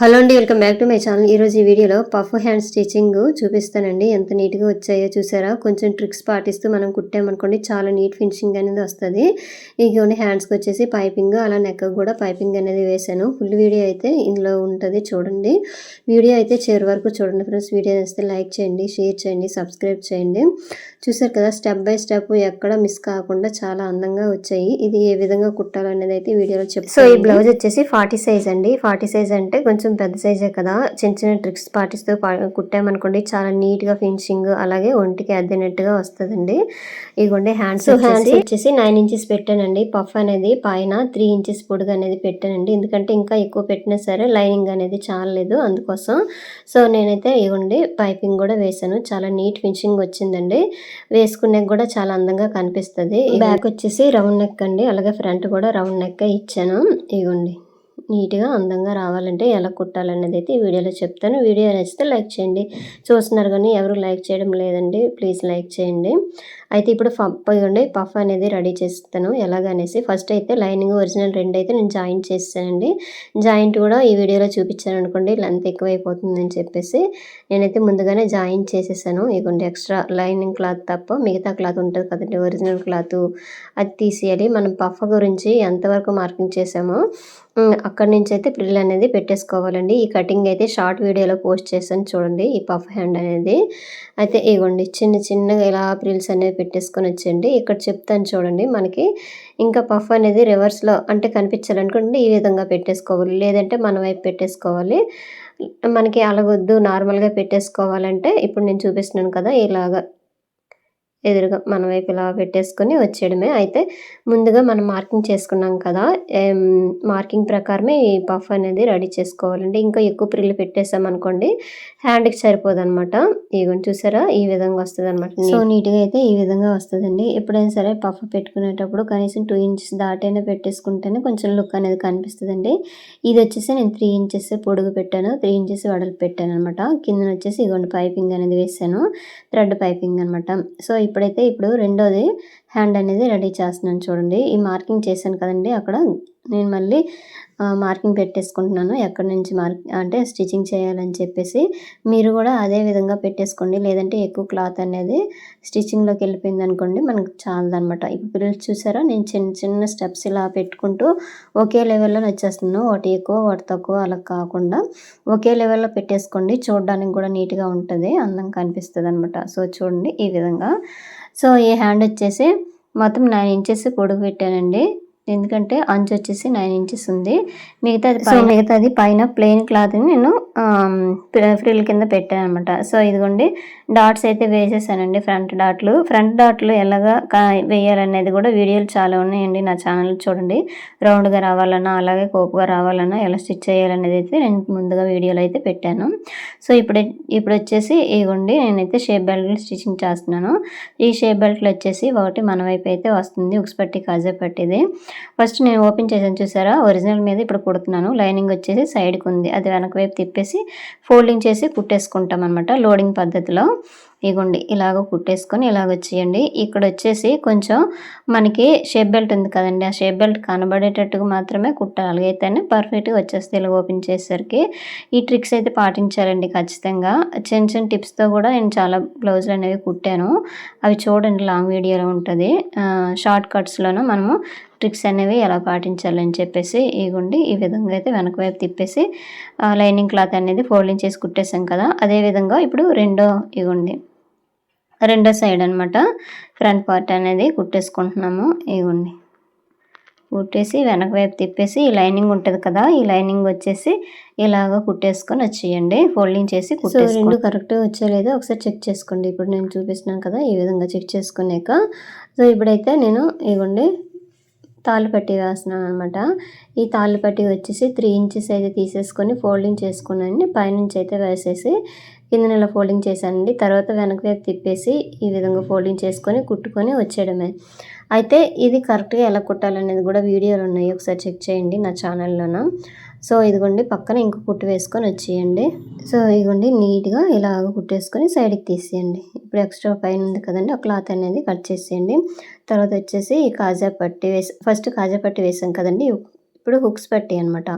Hello అండి welcome back to my channel. ఈరోజు ఈ వీడియోలో పఫ్ హ్యాండ్ స్టిచ్చింగ్ చూపిస్తానండి. ఎంత నీట్గా వచ్చాయో చూసారా? కొంచెం ట్రిక్స్ పాటిస్తూ మనం కుట్టామనుకోండి చాలా నీట్ ఫినిషింగ్ అనేది వస్తుంది. ఇగోండి హ్యాండ్స్కి వచ్చేసి పైపింగ్ అలా నెక్ కూడా పైపింగ్ అనేది వేశాను. ఫుల్ వీడియో అయితే ఇందులో ఉంటుంది చూడండి. వీడియో అయితే చివరి వరకు చూడండి ఫ్రెండ్స్. వీడియో వేస్తే లైక్ చేయండి షేర్ చేయండి సబ్స్క్రైబ్ చేయండి. చూసారు కదా స్టెప్ బై స్టెప్ ఎక్కడ మిస్ కాకుండా చాలా అందంగా వచ్చాయి. ఇది ఏ విధంగా కుట్టాలనేది అయితే వీడియోలో చెప్తాను సో ఈ బ్లౌజ్ వచ్చేసి ఫార్టీ సైజ్ అండి. ఫార్టీ సైజ్ అంటే కొంచెం పెద్ద సైజే కదా. చిన్న చిన్న ట్రిక్స్ పాటిస్తూ కుట్టామనుకోండి చాలా నీట్గా ఫినిషింగ్ అలాగే ఒంటికి అద్దినట్టుగా వస్తుందండి. ఇదిగోండి హ్యాండ్స్ హ్యాండ్స్ వచ్చేసి నైన్ ఇంచెస్ పెట్టానండి. పఫ్ అనేది పైన త్రీ ఇంచెస్ పొడుగు అనేది పెట్టానండి. ఎందుకంటే ఇంకా ఎక్కువ పెట్టినా సరే లైనింగ్ అనేది చాలలేదు అందుకోసం. సో నేనైతే ఇవ్వండి పైపింగ్ కూడా వేసాను చాలా నీట్ ఫినిషింగ్ వచ్చిందండి. వేసుకునే కూడా చాలా అందంగా కనిపిస్తుంది. బ్యాక్ వచ్చేసి రౌండ్ నెక్ అండి. అలాగే ఫ్రంట్ కూడా రౌండ్ నెక్ ఇచ్చాను. ఇవ్వండి నీట్గా అందంగా రావాలంటే ఎలా కుట్టాలనేది అయితే ఈ వీడియోలో చెప్తాను. వీడియో నచ్చితే లైక్ చేయండి. చూస్తున్నారు కానీ ఎవరు లైక్ చేయడం లేదండి. ప్లీజ్ లైక్ చేయండి. అయితే ఇప్పుడు పఫ్ ఇవ్వండి పఫ్ అనేది రెడీ చేస్తాను. ఎలాగనేసి ఫస్ట్ అయితే లైనింగ్ ఒరిజినల్ రెండు అయితే నేను జాయింట్ చేస్తానండి. జాయింట్ కూడా ఈ వీడియోలో చూపించాను అనుకోండి లెంత్ ఎక్కువైపోతుందని చెప్పేసి నేనైతే ముందుగానే జాయింట్ చేసేసాను. ఇదిగోండి ఎక్స్ట్రా లైనింగ్ క్లాత్ తప్ప మిగతా క్లాత్ ఉంటుంది కదండి ఒరిజినల్ క్లాత్ అది తీసేయాలి. మనం పఫ్ గురించి ఎంతవరకు మార్కింగ్ చేసామో అక్కడి నుంచి అయితే ప్రిల్ అనేది పెట్టేసుకోవాలండి. ఈ కటింగ్ అయితే షార్ట్ వీడియోలో పోస్ట్ చేశాను చూడండి ఈ పఫ్ హ్యాండ్ అనేది. అయితే ఇవ్వండి చిన్న చిన్నగా ఇలా ప్రిల్స్ అనేవి పెట్టేసుకొని వచ్చేయండి. ఇక్కడ చెప్తాను చూడండి మనకి. ఇంకా పఫ్ అనేది రివర్స్లో అంటే కనిపించాలనుకుంటే ఈ విధంగా పెట్టేసుకోవాలి. లేదంటే మన వైపు పెట్టేసుకోవాలి. మనకి అలాగొద్దు నార్మల్గా పెట్టేసుకోవాలంటే ఇప్పుడు నేను చూపిస్తున్నాను కదా ఇలాగా ఎదురుగా మన వైపు ఇలా పెట్టేసుకొని వచ్చేయడమే. అయితే ముందుగా మనం మార్కింగ్ చేసుకున్నాం కదా మార్కింగ్ ప్రకారమే ఈ పఫ్ అనేది రెడీ చేసుకోవాలండి. ఇంకా ఎక్కువ ప్రిల్లు పెట్టేసాం అనుకోండి హ్యాండ్కి సరిపోదు అనమాట ఇవన్నీ చూసారా? ఈ విధంగా వస్తుంది అనమాట సో నీట్గా అయితే ఈ విధంగా వస్తుందండి. ఎప్పుడైనా సరే పఫ్ పెట్టుకునేటప్పుడు కనీసం టూ ఇంచెస్ దాటైనా పెట్టేసుకుంటేనే కొంచెం లుక్ అనేది కనిపిస్తుందండి. ఇది వచ్చేసి నేను త్రీ ఇంచెస్ పొడుగు పెట్టాను. త్రీ ఇంచెస్ వడలు పెట్టాను అనమాట కింద వచ్చేసి ఇగోండి పైపింగ్ అనేది వేసాను. థ్రెడ్ పైపింగ్ అనమాట. సో ఇప్పుడైతే ఇప్పుడు రెండోది హ్యాండ్ అనేది రెడీ చేస్తున్నాను చూడండి. ఈ మార్కింగ్ చేశాను కదండి అక్కడ. నేను మళ్ళీ మార్కింగ్ పెట్టేసుకుంటున్నాను. ఎక్కడి నుంచి మార్క్ అంటే స్టిచ్చింగ్ చేయాలని చెప్పేసి మీరు కూడా అదే విధంగా పెట్టేసుకోండి. లేదంటే ఎక్కువ క్లాత్ అనేది స్టిచ్చింగ్లోకి వెళ్ళిపోయింది అనుకోండి మనకు చాలదనమాట ఇప్పుడు పిల్లలు చూసారా? నేను చిన్న చిన్న స్టెప్స్ ఇలా పెట్టుకుంటూ ఒకే లెవెల్లో వచ్చేస్తున్నాను. ఒకటి ఎక్కువ ఒకటి తక్కువ అలా కాకుండా ఒకే లెవెల్లో పెట్టేసుకోండి. చూడడానికి కూడా నీట్గా ఉంటుంది. అందంగా కనిపిస్తుంది అనమాట సో చూడండి ఈ విధంగా. సో ఈ హ్యాండ్ వచ్చేసి మొత్తం నైన్ ఇంచెస్ పొడుగు పెట్టానండి. ఎందుకంటే అంచు వచ్చేసి నైన్ ఇంచెస్ ఉంది. మిగతాది సో మిగతాది పైన ప్లెయిన్ క్లాత్ని నేను ఫ్రిల్ కింద పెట్టాను అనమాట సో ఇదిగోండి డాట్స్ అయితే వేసేసానండి ఫ్రంట్ డాట్లు ఫ్రంట్ డాట్లు ఎలాగా వేయాలనేది కూడా వీడియోలు చాలా ఉన్నాయండి నా ఛానల్ చూడండి. రౌండ్గా రావాలన్నా అలాగే కోపుగా రావాలన్నా ఎలా స్టిచ్ చేయాలనేది అయితే నేను ముందుగా వీడియోలో అయితే పెట్టాను. సో ఇప్పుడు ఇప్పుడు వచ్చేసి ఇవ్వండి నేనైతే షేప్ బెల్ట్ స్టిచ్చింగ్ చేస్తున్నాను. ఈ షేప్ బెల్ట్లు వచ్చేసి ఒకటి మన వైపు అయితే వస్తుంది ఉక్స్పట్టి కాజా పట్టిది. ఫస్ట్ నేను ఓపెన్ చేసాను చూసారా? ఒరిజినల్ మీద ఇప్పుడు కుడుతున్నాను. లైనింగ్ వచ్చేసి సైడ్కి ఉంది. అది వెనక వైపు తిప్పేసి ఫోల్డింగ్ చేసి కుట్టేసుకుంటాం అనమాట లోడింగ్ పద్ధతిలో. ఇగోండి ఇలాగ కుట్టేసుకొని ఇలాగ వచ్చేయండి. ఇక్కడ వచ్చేసి కొంచెం మనకి షేప్ బెల్ట్ ఉంది కదండి. ఆ షేప్ బెల్ట్ కనబడేటట్టుగా మాత్రమే కుట్టాలి. అయితేనే పర్ఫెక్ట్గా వచ్చేస్తే ఇలా ఓపెన్ చేసేసరికి. ఈ ట్రిక్స్ అయితే పాటించాలండి ఖచ్చితంగా. చిన్న చిన్న టిప్స్తో కూడా నేను చాలా బ్లౌజులు అనేవి కుట్టాను. అవి చూడండి లాంగ్ వీడియోలో ఉంటుంది. షార్ట్ కట్స్లోనూ మనము ట్రిక్స్ అనేవి ఎలా పాటించాలని చెప్పేసి ఇగుండి ఈ విధంగా అయితే వెనక వైపు తిప్పేసి లైనింగ్ క్లాత్ అనేది ఫోల్డింగ్ చేసి కుట్టేసాం కదా. అదేవిధంగా ఇప్పుడు రెండో ఇగుండి రెండో సైడ్ అనమాట ఫ్రంట్ పార్ట్ అనేది కుట్టేసుకుంటున్నాము ఇగుండి కుట్టేసి వెనక వైపు తిప్పేసి ఈ లైనింగ్ ఉంటుంది కదా ఈ లైనింగ్ వచ్చేసి ఇలాగ కుట్టేసుకొని వచ్చేయండి. ఫోల్డింగ్ చేసి కుట్టేసి రెండు కరెక్ట్గా వచ్చేలేదు ఒకసారి చెక్ చేసుకోండి. ఇప్పుడు నేను చూపిస్తున్నాను కదా ఈ విధంగా చెక్ చేసుకున్నాక. సో ఇప్పుడైతే నేను ఇవ్వండి తాళ్ళు పట్టి అనమాట ఈ తాళ్ళు పట్టి వచ్చేసి త్రీ ఇంచెస్ అయితే తీసేసుకొని ఫోల్డింగ్ చేసుకున్నాను పైనుంచి అయితే వేసేసి కింద నెల ఫోల్డింగ్ చేశానండి. తర్వాత వెనక వైపు తిప్పేసి ఈ విధంగా ఫోల్డింగ్ చేసుకొని కుట్టుకొని వచ్చేయడమే. అయితే ఇది కరెక్ట్గా ఎలా కుట్టాలనేది కూడా వీడియోలు ఉన్నాయి. ఒకసారి చెక్ చేయండి నా ఛానల్లోన సో ఇదిగోండి పక్కన ఇంకో కుట్టు వేసుకొని వచ్చేయండి. సో ఇదిగోండి నీట్గా ఇలా కుట్టేసుకొని సైడ్కి తీసేయండి. ఇప్పుడు ఎక్స్ట్రా పైన ఉంది కదండి ఆ క్లాత్ అనేది కట్ చేసేయండి. తర్వాత వచ్చేసి కాజా పట్టి వేసి ఫస్ట్ కాజా పట్టి వేసాం కదండి ఇప్పుడు హుక్స్ పట్టి అనమాట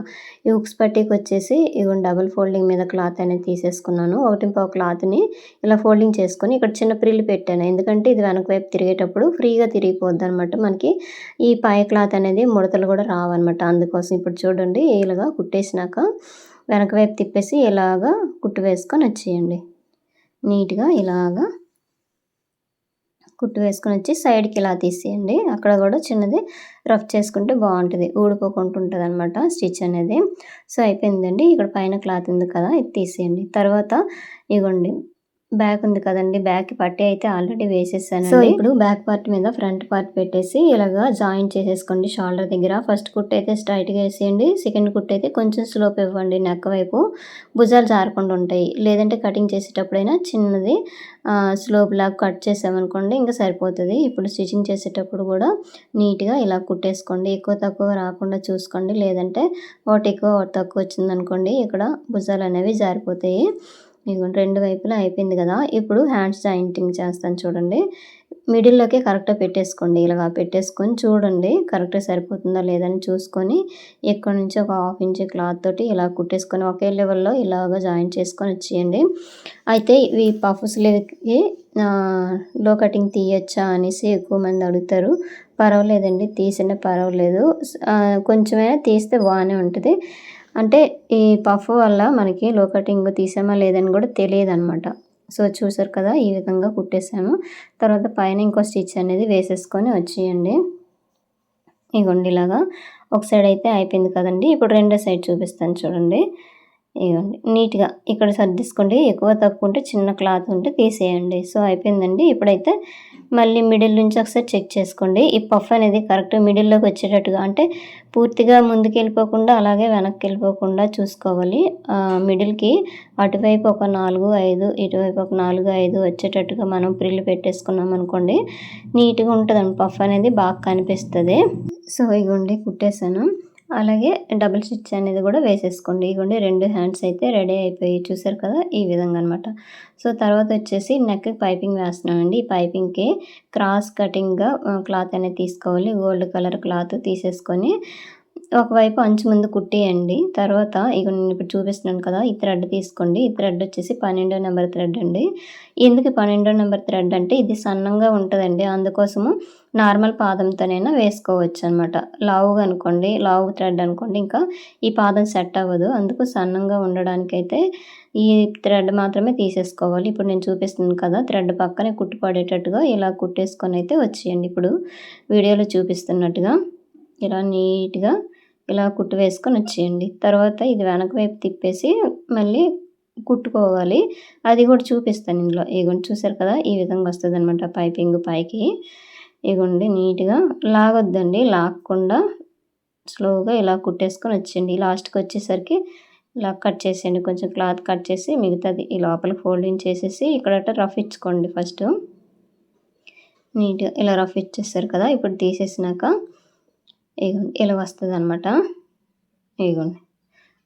ఈ హుక్స్ పట్టీకి వచ్చేసి ఇవి డబుల్ ఫోల్డింగ్ మీద క్లాత్ అనేది తీసేసుకున్నాను. ఒకటి పావు క్లాత్ని ఇలా ఫోల్డింగ్ చేసుకొని ఇక్కడ చిన్న ప్రిల్లు పెట్టాను. ఎందుకంటే ఇది వెనక వైపు తిరిగేటప్పుడు ఫ్రీగా తిరిగిపోద్ది అనమాట మనకి. ఈ పై క్లాత్ అనేది ముడతలు కూడా రావన్నమాట. అందుకోసం ఇప్పుడు చూడండి ఇలాగా కుట్టేసినాక వెనక వైపు తిప్పేసి ఇలాగా కుట్టు వేసుకొని వచ్చేయండి. నీట్గా ఇలాగా కుట్టు వేసుకొని వచ్చి సైడ్కి ఇలా తీసేయండి. అక్కడ కూడా చిన్నది రఫ్ చేసుకుంటే బాగుంటుంది. ఊడిపోకుండా ఉంటుంది అనమాట స్టిచ్ అనేది. సో అయిపోయిందండి. ఇక్కడ పైన క్లాత్ ఉంది కదా ఇది తీసేయండి. తర్వాత ఇగోండి. బ్యాక్ ఉంది కదండి. బ్యాక్ పట్టి అయితే ఆల్రెడీ వేసేసాను సో ఇప్పుడు బ్యాక్ పార్ట్ మీద ఫ్రంట్ పార్ట్ పెట్టేసి ఇలాగా జాయిన్ చేసేసుకోండి షోల్డర్ దగ్గర. ఫస్ట్ కుట్ అయితే స్ట్రైట్గా వేసేయండి. సెకండ్ కుట్ అయితే కొంచెం స్లోప్ ఇవ్వండి నెక్ వైపు. భుజాలు జారకుండా ఉంటాయి. లేదంటే కటింగ్ చేసేటప్పుడైనా చిన్నది స్లోప్ లాగా కట్ చేసామనుకోండి ఇంకా సరిపోతుంది. ఇప్పుడు స్టిచ్చింగ్ చేసేటప్పుడు కూడా నీట్గా ఇలా కుట్టేసుకోండి. ఎక్కువ తక్కువ రాకుండా చూసుకోండి. లేదంటే ఒకటి ఎక్కువ ఒకటి తక్కువ వచ్చిందనుకోండి ఇక్కడ భుజాలు అనేవి జారిపోతాయి. ఇదిగోండి రెండు వైపులా అయిపోయింది కదా. ఇప్పుడు హ్యాండ్స్ జాయింటింగ్ చేస్తాను చూడండి. మిడిల్లోకి కరెక్ట్గా పెట్టేసుకోండి. ఇలాగా పెట్టేసుకొని చూడండి కరెక్ట్గా సరిపోతుందా లేదని చూసుకొని ఇక్కడ నుంచి ఒక హాఫ్ ఇంచ్ క్లాత్ తోటి ఇలా కుట్టేసుకొని ఒకే లెవెల్లో ఇలాగ జాయిన్ చేసుకొని వచ్చేయండి. అయితే ఇవి పఫ్ స్లీవ్కి లో కటింగ్ తీయచ్చా అనేసి ఎక్కువ మంది అడుగుతారు. పర్వాలేదండి తీసినా పర్వాలేదు. కొంచెమైనా తీస్తే బాగానే ఉంటుంది. అంటే ఈ పఫ్ వల్ల మనకి లో కటింగ్ తీసామా లేదని కూడా తెలియదు అనమాట సో చూసారు కదా ఈ విధంగా కుట్టేసాము తర్వాత పైన ఇంకో స్టిచ్ అనేది వేసేసుకొని వచ్చేయండి. ఇగోండి ఇలాగా. ఒక సైడ్ అయితే అయిపోయింది కదండి. ఇప్పుడు రెండో సైడ్ చూపిస్తాను చూడండి. ఇవ్వండి నీట్గా ఇక్కడ సర్దిసుకోండి. ఎక్కువ తక్కువ ఉంటే చిన్న క్లాత్ ఉంటే తీసేయండి. సో అయిపోయిందండి. ఇప్పుడైతే మళ్ళీ మిడిల్ నుంచి ఒకసారి చెక్ చేసుకోండి. ఈ పఫ్ అనేది కరెక్ట్ మిడిల్లోకి వచ్చేటట్టుగా అంటే పూర్తిగా ముందుకు వెళ్ళిపోకుండా అలాగే వెనక్కి వెళ్ళిపోకుండా చూసుకోవాలి మిడిల్కి అటువైపు ఒక నాలుగు ఐదు ఇటువైపు ఒక నాలుగు ఐదు వచ్చేటట్టుగా మనం ప్రిల్లు పెట్టేసుకున్నాం అనుకోండి నీట్గా ఉంటుందండి. పఫ్ అనేది బాగా కనిపిస్తుంది. సో ఇగోండి కుట్టేశాను. అలాగే డబుల్ స్టిచ్ అనేది కూడా వేసేసుకోండి. ఇవ్వండి రెండు హ్యాండ్స్ అయితే రెడీ అయిపోయి చూసారు కదా ఈ విధంగా అనమాట సో తర్వాత వచ్చేసి నెక్ పైపింగ్ వేస్తున్నామండి ఈ పైపింగ్కి క్రాస్ కటింగ్గా క్లాత్ అనేది తీసుకోవాలి. గోల్డ్ కలర్ క్లాత్ తీసేసుకొని ఒకవైపు అంచు ముందు కుట్టేయండి. తర్వాత ఇక నేను ఇప్పుడు చూపిస్తున్నాను కదా ఈ థ్రెడ్ తీసుకోండి. ఈ థ్రెడ్ వచ్చేసి పన్నెండో నెంబర్ థ్రెడ్ అండి. ఎందుకు పన్నెండో నెంబర్ థ్రెడ్ అంటే ఇది సన్నంగా ఉంటుందండి. అందుకోసము నార్మల్ పాదంతోనైనా వేసుకోవచ్చు అనమాట లావుగా అనుకోండి లావు థ్రెడ్ అనుకోండి ఇంకా ఈ పాదం సెట్ అవ్వదు. అందుకు సన్నంగా ఉండడానికైతే ఈ థ్రెడ్ మాత్రమే తీసేసుకోవాలి. ఇప్పుడు నేను చూపిస్తున్నాను కదా థ్రెడ్ పక్కనే కుట్టుపడేటట్టుగా ఇలా కుట్టేసుకొని అయితే వచ్చేయండి. ఇప్పుడు వీడియోలో చూపిస్తున్నట్టుగా ఇలా నీట్గా ఇలా కుట్టు వేసుకొని వచ్చేయండి. తర్వాత ఇది వెనక వైపు తిప్పేసి మళ్ళీ కుట్టుకోవాలి. అది కూడా చూపిస్తాను ఇందులో. ఇగోండి చూసారు కదా? ఈ విధంగా వస్తుంది అనమాట పైపింగ్ పైకి. ఇగోండి నీట్గా లాగొద్దండి. లాగకుండా స్లోగా ఇలా కుట్టేసుకొని వచ్చేయండి. లాస్ట్కి వచ్చేసరికి ఇలా కట్ చేసేయండి. కొంచెం క్లాత్ కట్ చేసి మిగతాది ఈ లోపల ఫోల్డింగ్ చేసేసి ఇక్కడ రఫ్ ఇచ్చుకోండి ఫస్ట్. నీట్గా ఇలా రఫ్ ఇచ్చేస్తారు కదా? ఇప్పుడు తీసేసినాక ఇగోండి ఇలా వస్తుంది అనమాట ఇగోండి.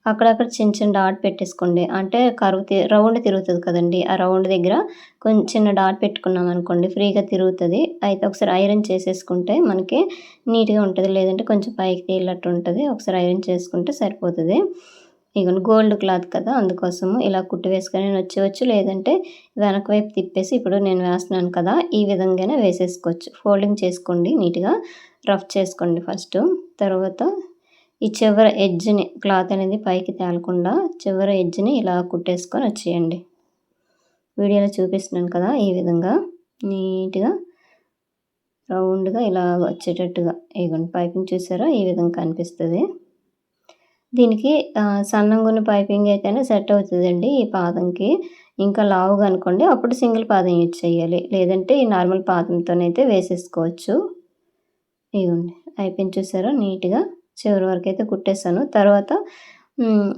అక్కడక్కడ చిన్న చిన్న డాట్ పెట్టేసుకోండి. అంటే కరువు రౌండ్ తిరుగుతుంది కదండి. ఆ రౌండ్ దగ్గర కొంచెం చిన్న డాట్ పెట్టుకున్నాం అనుకోండి ఫ్రీగా తిరుగుతుంది. అయితే ఒకసారి ఐరన్ చేసేసుకుంటే మనకి నీట్గా ఉంటుంది. లేదంటే కొంచెం పైకి తేలినట్టు ఉంటుంది. ఒకసారి ఐరన్ చేసుకుంటే సరిపోతుంది. ఇగోండి గోల్డ్ క్లాత్ కదా. అందుకోసము ఇలా కుట్టు వేసుకొని వచ్చేవచ్చు లేదంటే వెనక వైపు తిప్పేసి ఇప్పుడు నేను వేస్తున్నాను కదా ఈ విధంగానే వేసేసుకోవచ్చు. ఫోల్డింగ్ చేసుకోండి నీట్గా. రఫ్ చేసుకోండి ఫస్ట్. తర్వాత ఈ చివరి ఎడ్జ్ని క్లాత్ అనేది పైకి తేలకుండా చివరి ఎడ్జ్ని ఇలా కుట్టేసుకొని వచ్చేయండి. వీడియోలో చూపిస్తున్నాను కదా ఈ విధంగా. నీట్గా రౌండ్గా ఇలా వచ్చేటట్టుగా. ఇవ్వండి పైపింగ్ చూసారా? ఈ విధంగా కనిపిస్తుంది. దీనికి సన్నంగా ఉన్న పైపింగ్ అయితేనే సెట్ అవుతుందండి ఈ పాదంకి. ఇంకా లావుగా అనుకోండి అప్పుడు సింగిల్ పాదం యూజ్ చేయాలి. లేదంటే ఈ నార్మల్ పాదంతోనైతే వేసేసుకోవచ్చు. ఇవ్వండి అయిపోయింది చూసారా? నీట్గా చివరి వరకు అయితే కుట్టేస్తాను తర్వాత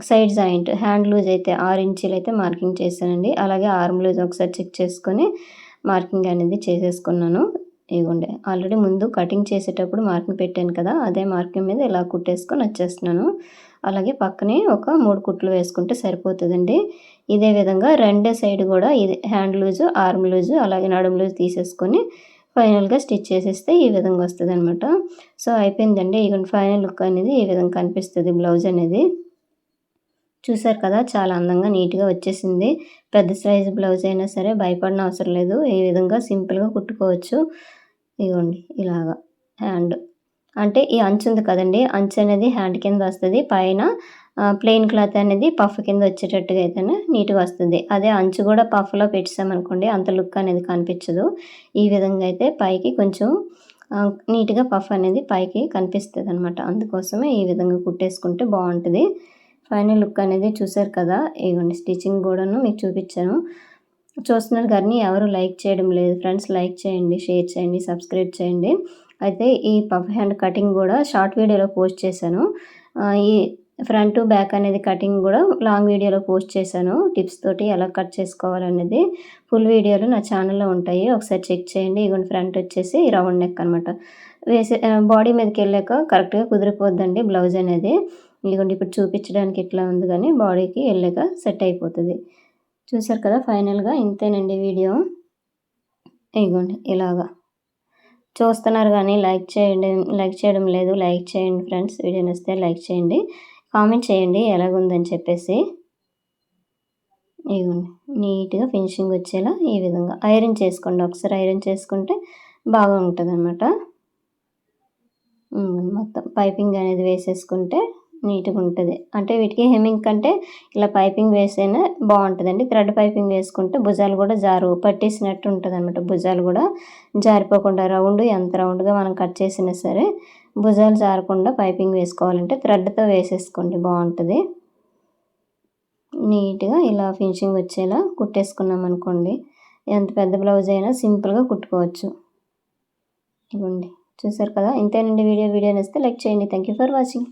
సైడ్ జాయింట్ హ్యాండ్ లూజ్ అయితే ఆరు ఇంచీలు అయితే మార్కింగ్ చేశానండి. అలాగే ఆర్మ్ లూజ్ ఒకసారి చెక్ చేసుకొని మార్కింగ్ అనేది చేసేసుకున్నాను. ఇవ్వండి ఆల్రెడీ ముందు కటింగ్ చేసేటప్పుడు మార్కింగ్ పెట్టాను కదా అదే మార్కింగ్ మీద ఇలా కుట్టేసుకొని వచ్చేస్తున్నాను. అలాగే పక్కనే ఒక మూడు కుట్లు వేసుకుంటే సరిపోతుందండి. ఇదే విధంగా రెండే సైడ్ కూడా ఇది హ్యాండ్ లూజు ఆర్మ్ లూజు అలాగే నడుము లూజ్ తీసేసుకొని ఫైనల్గా స్టిచ్ చేసేస్తే ఈ విధంగా వస్తుంది అనమాట సో అయిపోయిందండి. ఇక ఫైనల్ లుక్ అనేది ఈ విధంగా కనిపిస్తుంది బ్లౌజ్ అనేది. చూసారు కదా చాలా అందంగా నీట్గా వచ్చేసింది. పెద్ద సైజు బ్లౌజ్ అయినా సరే భయపడిన అవసరం లేదు. ఈ విధంగా సింపుల్గా కుట్టుకోవచ్చు. ఇదిగోండి ఇలాగా. హ్యాండ్ అంటే ఈ అంచు ఉంది కదండి అంచు అనేది హ్యాండ్ కింద వస్తుంది పైన ప్లెయిన్ క్లాత్ అనేది పఫ్ కింద వచ్చేటట్టుగా అయితేనే నీట్గా వస్తుంది. అదే అంచు కూడా పఫ్లో పెట్టామనుకోండి అంత లుక్ అనేది కనిపించదు. ఈ విధంగా అయితే పైకి కొంచెం నీట్గా పఫ్ అనేది పైకి కనిపిస్తుంది అనమాట అందుకోసమే ఈ విధంగా కుట్టేసుకుంటే బాగుంటుంది. ఫైనల్ లుక్ అనేది చూసారు కదా ఇవ్వండి స్టిచ్చింగ్ కూడాను మీకు చూపించాను. చూస్తున్నారు కానీ ఎవరు లైక్ చేయడం లేదు. ఫ్రెండ్స్ లైక్ చేయండి షేర్ చేయండి సబ్స్క్రైబ్ చేయండి. అయితే ఈ పఫ్ హ్యాండ్ కటింగ్ కూడా షార్ట్ వీడియోలో పోస్ట్ చేశాను. ఈ ఫ్రంట్ టు బ్యాక్ అనేది కటింగ్ కూడా లాంగ్ వీడియోలో పోస్ట్ చేశాను. టిప్స్ తోటి ఎలా కట్ చేసుకోవాలనేది ఫుల్ వీడియోలు నా ఛానల్లో ఉంటాయి. ఒకసారి చెక్ చేయండి. ఇగోండి ఫ్రంట్ వచ్చేసి రౌండ్ నెక్ అనమాట వేసే బాడీ మీదకి వెళ్ళాక కరెక్ట్గా కుదిరిపోద్దండి బ్లౌజ్ అనేది. ఇదిగోండి ఇప్పుడు చూపించడానికి ఇట్లా ఉంది కానీ బాడీకి వెళ్ళాక సెట్ అయిపోతుంది. చూసారు కదా ఫైనల్గా ఇంతేనండి వీడియో. ఇదిగోండి ఇలాగా. చూస్తున్నారు కానీ లైక్ చేయండి లైక్ చేయడం లేదు. లైక్ చేయండి ఫ్రెండ్స్. వీడియో నచ్చితే లైక్ చేయండి. కామెంట్ చేయండి ఎలాగుందని చెప్పేసి. ఇదిగోండి. నీట్గా ఫినిషింగ్ వచ్చేలా ఈ విధంగా. ఐరన్ చేసుకోండి. ఒకసారి ఐరన్ చేసుకుంటే బాగా ఉంటుంది అనమాట మొత్తం పైపింగ్ అనేది వేసేసుకుంటే నీట్గా ఉంటుంది. అంటే వీటికి హెమ్మింగ్ కంటే ఇలా పైపింగ్ వేస్తేనే బాగుంటుందండి. థ్రెడ్ పైపింగ్ వేసుకుంటే భుజాలు కూడా జారు పట్టేసినట్టు ఉంటుంది అనమాట భుజాలు కూడా జారిపోకుండా రౌండ్ ఎంత రౌండ్గా మనం కట్ చేసినా సరే భుజాలు జారకుండా పైపింగ్ వేసుకోవాలంటే థ్రెడ్తో వేసేసుకోండి బాగుంటుంది. నీట్గా ఇలా ఫినిషింగ్ వచ్చేలా కుట్టేసుకున్నాం అనుకోండి ఎంత పెద్ద బ్లౌజ్ అయినా సింపుల్గా కుట్టుకోవచ్చు. ఇవ్వండి. చూసారు కదా? ఇంతేనండి వీడియో. వీడియో నేస్తే లైక్ చేయండి. Thank you for watching.